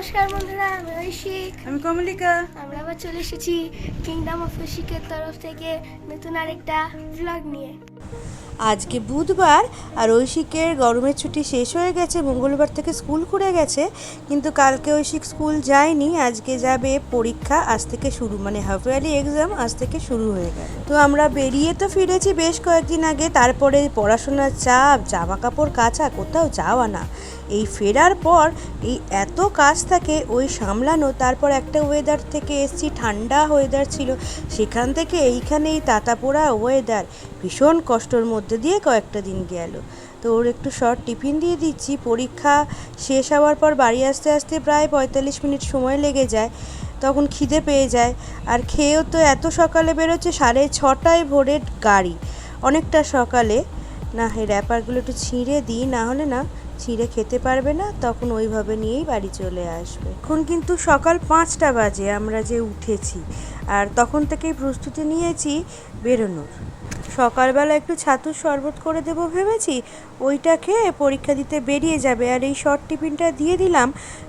নমস্কার বন্ধুরা আমি ঐশিক। আমি কমলিকা। আমরা আবার চলে এসেছি কিংডম অফ ঐশিকের তরফ থেকে নতুন আরেকটা ব্লগ নিয়ে। আজকে বুধবার আর ঐশিকের গরমের ছুটি শেষ হয়ে গেছে মঙ্গলবার থেকে স্কুল খুলে গেছে কিন্তু কালকে ঐশিক স্কুল যায়নি আজকে যাবে পরীক্ষা আজ থেকে শুরু মানে হাফ ইয়ারলি এক্সাম আজ থেকে শুরু হয়ে গেল। তো আমরা বেরিয়ে তো ফিরেছি বেশ কয়েকদিন আগে তারপরে পড়াশোনার চাপ জামা কাপড় কাচা কোথাও যাওয়া না। এই ফেরার পর এই এত কাজ থাকে ওই সামলানো, তারপর একটা ওয়েদার থেকে এসছি, ঠান্ডা ওয়েদার ছিল, সেখান থেকে এইখানে এই তাতাপোড়া ওয়েদার ভীষণ কষ্টর মধ্যে দিয়ে কয়েকটা দিন গেল। তো ওর একটু শর্ট টিফিন দিয়ে দিচ্ছি, পরীক্ষা শেষ হওয়ার পর বাড়ি আসতে আসতে প্রায় পঁয়তাল্লিশ মিনিট সময় লেগে যায়, তখন খিদে পেয়ে যায়। আর খেয়েও তো এত সকালে বেরোচ্ছে, সাড়ে ছটায় ভোরের গাড়ি, অনেকটা সকালে। না, এই র্যাপারগুলো একটু ছিঁড়ে দিই, না হলে না ছিঁড়ে খেতে পারবে না, তখন ওইভাবে নিয়েই বাড়ি চলে আসবে। এখন কিন্তু সকাল পাঁচটা বাজে, আমরা যে উঠেছি। আর তখন থেকেই প্রস্তুতি নিয়েছি বেরোনোর। সকালবেলা একটু ছাতুর শরবত করে দেবো ভেবেছি, ওইটা খেয়ে পরীক্ষা দিতে বেরিয়ে যাবে, আর এই শর্ট টিফিনটা দিয়ে দিলাম,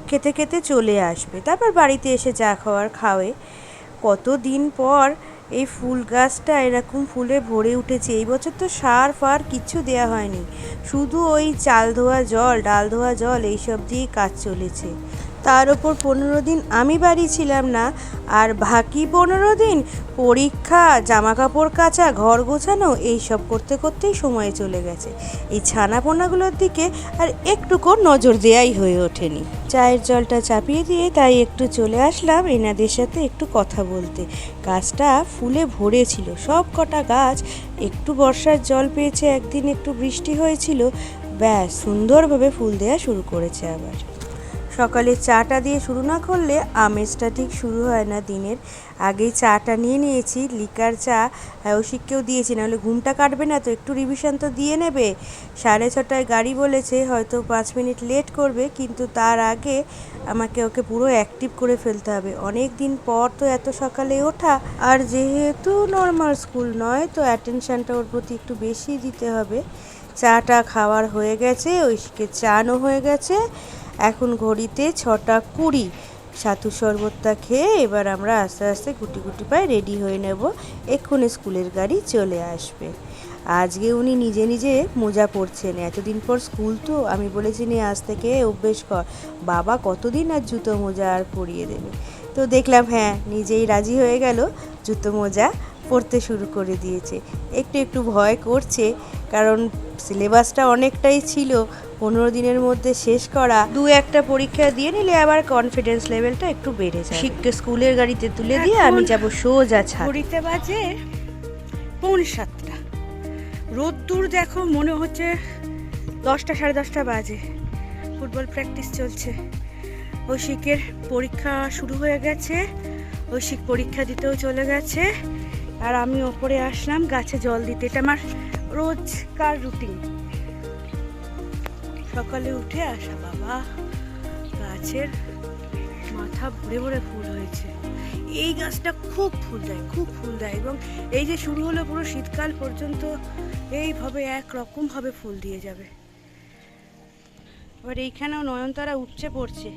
খেতে খেতে চলে আসবে। তারপর বাড়িতে এসে চা খাওয়ার খাওয়ে কত দিন পর এই ফুল গাছটা এরকম ফুলে ভরে উঠেছে। এই বছর তো সার ফার কিচ্ছু দেয়া হয়নি। শুধু ওই চাল ধোয়া জল, ডাল ধোয়া জল, এইসব দিয়েই কাজ চলেছে। তার ওপর পনেরো দিন আমি বাড়ি ছিলাম না। আর বাকি পনেরো দিন পরীক্ষা জামা কাপড় কাচা, ঘর গোছানো, এইসব করতে করতেই সময় চলে গেছে। এই ছানাপোনাগুলোর দিকে আর একটুকু নজর দেয়াই হয়ে ওঠেনি। চায়ের জলটা চাপিয়ে দিয়ে তাই একটু চলে আসলাম এনাদের সাথে একটু কথা বলতে। গাছটা ফুলে ভরেছিল। সব কটা গাছ একটু বর্ষার জল পেয়েছে, একদিন একটু বৃষ্টি হয়েছিল। ব্যাস, সুন্দরভাবে ফুল দেওয়া শুরু করেছে আবার। সকালে চাটা দিয়ে শুরু না করলে আমেজটা ঠিক শুরু হয় না দিনের। আগেই চাটা নিয়ে নিয়েছি, লিকার চা ঐশিককেও দিয়েছি, নাহলে ঘুমটা কাটবে না, তো একটু রিভিশন তো দিয়ে নেবে। সাড়ে ছটায় গাড়ি বলেছে, হয়তো পাঁচ মিনিট লেট করবে, কিন্তু তার আগে আমাকে ওকে পুরো অ্যাক্টিভ করে ফেলতে হবে। অনেক দিন পর তো এত সকালে ওঠা, আর যেহেতু নর্মাল স্কুল নয়, তো অ্যাটেনশনটা ওর প্রতি একটু বেশি দিতে হবে। চাটা খাওয়ার হয়ে গেছে ঐশিকে চানও হয়ে গেছে এখন ঘড়িতে ছটা কুড়ি। সাতু শরবতটা খেয়ে এবার আমরা আস্তে আস্তে গুটি গুটি পায়ে রেডি হয়ে নেব। এক্ষুনি স্কুলের গাড়ি চলে আসবে। আজকে উনি নিজে নিজে মোজা পরছেন। এতদিন পর স্কুল তো, আমি বলেছি নি, আজ থেকে অভ্যেস কর। বাবা কতদিন আর জুতো মোজা আর পরিয়ে দেবে? তো দেখলাম হ্যাঁ নিজেই রাজি হয়ে গেল। জুতো মোজা পড়তে শুরু করে দিয়েছে। একটু একটু ভয় করছে, কারণ সিলেবাসটা অনেকটাই ছিল। পনেরো দিনের মধ্যে শেষ করা দু একটা পরীক্ষা দিয়ে নিলে আবার কনফিডেন্স লেভেলটা একটু বেড়ে যায় শিখকে স্কুলের গাড়িতে তুলে দিয়ে আমি যাব সোজা ছাদ। ঘড়িতে বাজে পৌন সাতটা। রোদ্দুর দেখো মনে হচ্ছে দশটা সাড়ে দশটা বাজে। ফুটবল প্র্যাকটিস চলছে। ঐশিকের পরীক্ষা শুরু হয়ে গেছে। ঐশিক পরীক্ষা দিতেও চলে গেছে। আর আমি ওপরে আসলাম গাছে জল দিতে। এটা আমার রোজকার রুটিন সকালে উঠে আসা, বাবা। গাছের মাথা ভরে ভরে ফুল হয়েছে। এই গাছটা খুব ফুল দেয়, খুব ফুল দেয় এবং এই যে শুরু হলো পুরো শীতকাল পর্যন্ত, এইভাবে এক রকম ফুল দিয়ে যাবে। এবার এইখানেও নয়নতারা উপচে পড়ছে।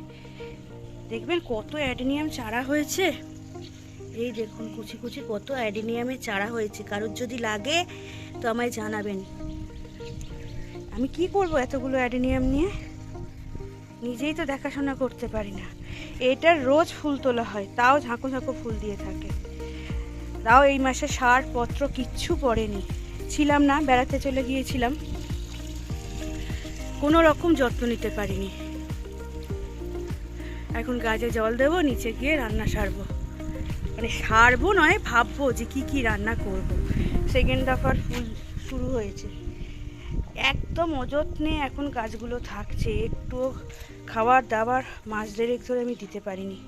দেখবেন কত অ্যাডেনিয়াম চারা হয়েছে? এই দেখুন, কুচি কুচি কত অ্যাডেনিয়ামের চারা হয়েছে। কারোর যদি লাগে, তো আমায় জানাবেন। আমি কি করব এতগুলো অ্যাডেনিয়াম নিয়ে? নিজেই তো দেখাশোনা করতে পারি না। এটার রোজ ফুল তোলা হয়, তাও ঝাঁকো ঝাঁকো ফুল দিয়ে থাকে। তাও এই মাসে সার পত্র কিচ্ছু পড়েনি। ছিলাম না, বেড়াতে চলে গিয়েছিলাম। কোনো রকম যত্ন নিতে পারিনি। এখন গাছে জল দেবো, নিচে গিয়ে রান্না সারবো। মানে সারবো নয়, ভাববো যে কি কি রান্না করব। সেকেন্ড দফার ফুল শুরু হয়েছে। একদম অযত্নে এখন গাছগুলো থাকছে। একটু খাবার দাবার মাছ দেড়েক ধরে আমি দিতে পারিনি।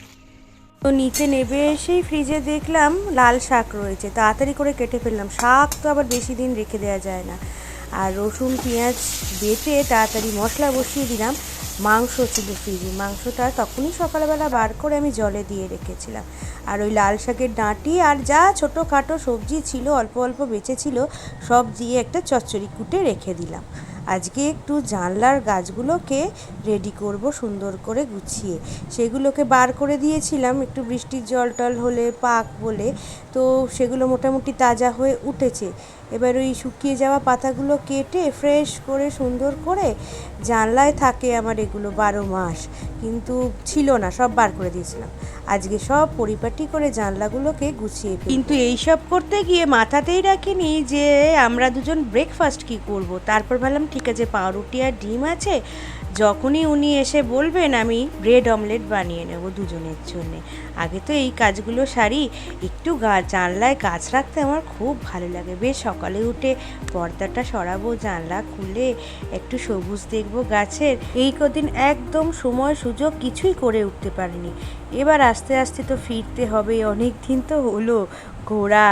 তো নিচে নেবে এসেই ফ্রিজে দেখলাম লাল শাক রয়েছে। তাড়াতাড়ি করে কেটে ফেললাম। শাক তো আবার বেশি দিন রেখে দেওয়া যায় না। আর রসুন, পেঁয়াজ বেটে তাড়াতাড়ি মশলা বসিয়ে দিলাম। মাংস ছিল ফ্রিজে। মাংসটা তখনই সকালবেলা বার করে আমি জলে দিয়ে রেখেছিলাম। আর ওই লাল শাকের ডাঁটি আর যা ছোটোখাটো সবজি ছিল, অল্প অল্প বেঁচে ছিল, সব দিয়ে একটা চচ্চড়ি কুটে রেখে দিলাম। আজকে একটু জানলার গাছগুলোকে রেডি করব সুন্দর করে গুছিয়ে। সেগুলোকে বার করে দিয়েছিলাম, একটু বৃষ্টির জল টল হলে পাক বলে। তো সেগুলো মোটামুটি তাজা হয়ে উঠেছে। এবার ওই শুকিয়ে যাওয়া পাতাগুলো কেটে ফ্রেশ করে, সুন্দর করে জানলায় থাকে আমার এগুলো বারো মাস। কিন্তু ছিল না, সব বার করে দিয়েছিলাম। আজকে সব পরিপাটি করে জানলাগুলোকে গুছিয়ে। কিন্তু এইসব করতে গিয়ে মাথাতেই রাখিনি যে আমরা দুজন ব্রেকফাস্ট কি করব। তারপর ভাবলাম, ঠিক আছে, পাউরুটি আর ডিম আছে যখনই উনি এসে বলবেন, আমি ব্রেড অমলেট বানিয়ে নেব দুজনের জন্যে। আগে তো এই কাজগুলো সারি, একটু গা, জানলায় গাছ রাখতে আমার খুব ভালো লাগে। বেশ সকালে উঠে পর্দাটা সরাবো, জানলা খুলে একটু সবুজ দেখব গাছের। এই কদিন একদম সময় সুযোগ কিছুই করে উঠতে পারিনি। এবার আস্তে আস্তে তো ফিরতে হবে অনেক দিন তো হলো। ঘোরা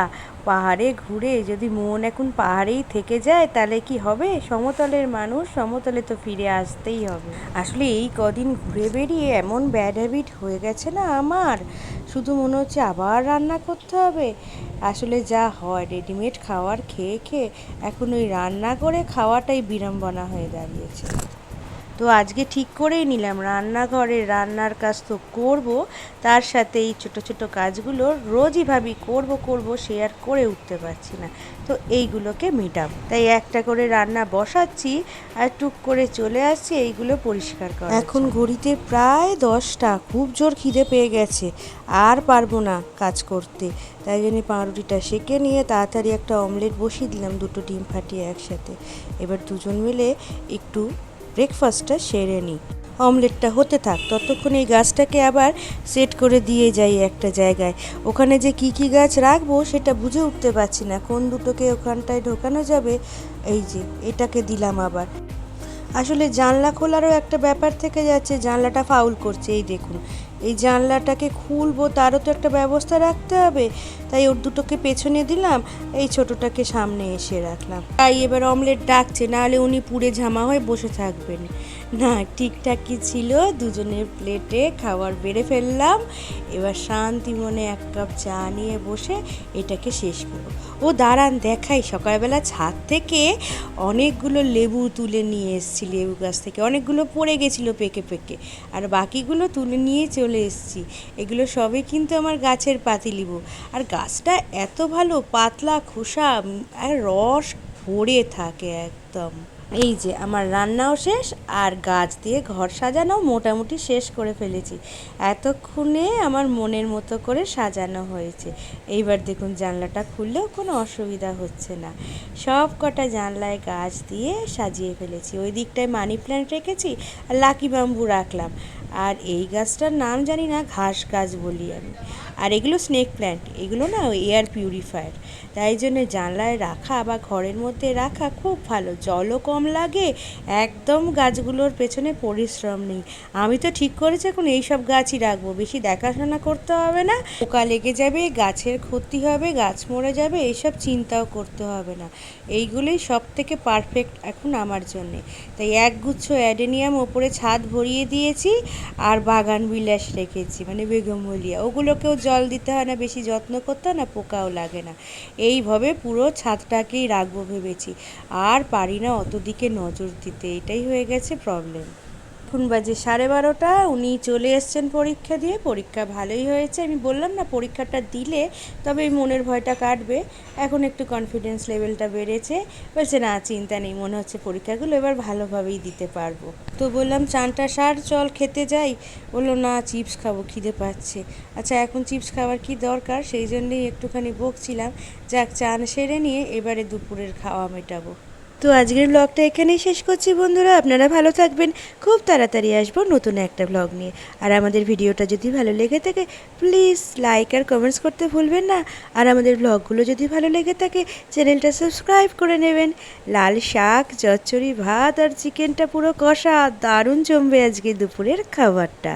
পাহাড়ে ঘুরে যদি মন এখন পাহাড়েই থেকে যায়, তাহলে কি হবে? সমতলের মানুষ, সমতলে তো ফিরে আসতেই হবে। আসলে এই কদিন ঘুরে বেরিয়ে এমন ব্যাড হ্যাবিট হয়ে গেছে না আমার? শুধু মনে হচ্ছে আবার রান্না করতে হবে। আসলে যা হয় রেডিমেড খাওয়ার খেয়ে খেয়ে এখন ওই রান্না করে খাওয়াটাই বিড়ম্বনা হয়ে দাঁড়িয়েছে। তো আজকে ঠিক করেই নিলাম। রান্নাঘরে রান্নার কাজ তো করব, তার সাথে এই ছোট ছোট কাজগুলো রোজই ভাবি করব করব, সে আর করে উঠতে পারছি না। তো এইগুলোকে মেটাবো। তাই একটা করে রান্না বসাচ্ছি আর টুক করে চলে আসছি, এইগুলো পরিষ্কার করা এখন ঘড়িতে প্রায় দশটা, খুব জোর খিদে পেয়ে গেছে। আর পারব না কাজ করতে। তাই জন্য পাউরুটিটা সেকে নিয়ে তাড়াতাড়ি একটা অমলেট বসিয়ে দিলাম, দুটো ডিম ফাটিয়ে একসাথে। এবার দুজন মিলে একটু ব্রেকফাস্টটা সেরে নিই। অমলেটটা হতে থাক, ততক্ষণ এই গাছটাকে আবার সেট করে দিয়ে যাই একটা জায়গায়। ওখানে যে কি কি গাছ রাখব সেটা বুঝে উঠতে পারছি না, কোন দুটোকে ওখানটায় ঢোকানো যাবে? এই যে, এটাকে দিলাম আবার। আসলে জানলা খোলারও একটা ব্যাপার থেকে যাচ্ছে, জানলাটা ফাউল করছে, এই দেখুন। এই জানলাটাকে খুলবো, তারও তো একটা ব্যবস্থা রাখতে হবে। তাই ওর দুটোকে পেছনে দিলাম, এই ছোটোটাকে সামনে এসে রাখলাম। তাই এবার অমলেট ডাকছে, নাহলে উনি পুড়ে ঝামা হয়ে বসে থাকবেন। না ঠিকঠাকই ছিল, দুজনের প্লেটে খাবার বেড়ে ফেললাম। এবার শান্তি মনে এক কাপ চা নিয়ে বসে এটাকে শেষ করব। ও দাঁড়ান, দেখাই। সকালবেলা ছাদ থেকে অনেকগুলো লেবু তুলে নিয়ে এসেছি, লেবু গাছ থেকে। অনেকগুলো পড়ে গেছিল পেকে পেকে, আর বাকিগুলো তুলে নিয়ে চলে এসেছি। এগুলো সবই কিন্তু আমার গাছের পাতিলেবু আর গাছটা এত ভালো, পাতলা, খোসা আর রস ভরে থাকে একদম। এই যে, আমার রান্নাও শেষ আর গাছ দিয়ে ঘর সাজানো মোটামুটি শেষ করে ফেলেছি। এতক্ষণে আমার মনের মতো করে সাজানো হয়েছে। এইবার দেখুন, জানলাটা খুললেও কোনো অসুবিধা হচ্ছে না। সব কটা জানলায় গাছ দিয়ে সাজিয়ে ফেলেছি। ওই দিকটায় মানি প্ল্যান্ট রেখেছি আর লাকি বাম্বু রাখলাম। আর এই গাছটার নাম জানি না, ঘাস গাছ বলি আমি। আর এগুলো স্নেক প্ল্যান্ট এগুলো না এয়ার পিউরিফায়ার তাই জন্য জানলায় রাখা বা ঘরের মধ্যে রাখা খুব ভালো, জলও কম লাগে, একদম গাছগুলোর পেছনে পরিশ্রম নেই। আমি তো ঠিক করেছি এখন এইসব গাছই রাখব, বেশি দেখাশোনা করতে হবে না, পোকা লেগে যাবে, গাছের ক্ষতি হবে, গাছ মরে যাবে, এইসব চিন্তাও করতে হবে না। এইগুলোই সব থেকে পারফেক্ট এখন আমার জন্যে। তাই একগুচ্ছ অ্যাডেনিয়াম ওপরে ছাদ ভরিয়ে দিয়েছি, আর বাগান বিলাস রেখেছি মানে বেগমলিয়া ওগুলোকেও জল দিতে হয় না, বেশি যত্ন করতে হয় না, পোকাও লাগে না। এইভাবে পুরো ছাদটাকেই রাখব ভেবেছি। আর পারি না অত দিকে নজর দিতে। এটাই হয়ে গেছে প্রবলেম এখন বাজে সাড়ে বারোটা, উনি চলে এসছেন পরীক্ষা দিয়ে। পরীক্ষা ভালোই হয়েছে। আমি বললাম, না, পরীক্ষাটা দিলে তবে এই মনের ভয়টা কাটবে। এখন একটু কনফিডেন্স লেভেলটা বেড়েছে। বলছে, না, চিন্তা নেই, মনে হচ্ছে পরীক্ষাগুলো এবার ভালোভাবেই দিতে পারব। তো বললাম, চানটা সার, চল খেতে যাই। বলল, না, চিপস খাব, খিদে পাচ্ছে। আচ্ছা এখন চিপস খাওয়ার কি দরকার? সেই জন্যেই একটুখানি বকছিলাম। যাক, চান সেরে নিয়ে এবারে দুপুরের খাওয়া মেটাবো। তো আজকের ব্লগটা এখানেই শেষ করছি বন্ধুরা। আপনারা ভালো থাকবেন। খুব তাড়াতাড়ি আসব নতুন একটা ব্লগ নিয়ে। আর আমাদের ভিডিওটা যদি ভালো লেগে থাকে প্লিজ লাইক আর কমেন্টস করতে ভুলবেন না। আর আমাদের ব্লগগুলো যদি ভালো লেগে থাকে চ্যানেলটা সাবস্ক্রাইব করে নেবেন। লাল শাক, চচ্চড়ি, ভাত আর চিকেনটা পুরো কষা। দারুণ জমবে আজকে দুপুরের খাবারটা।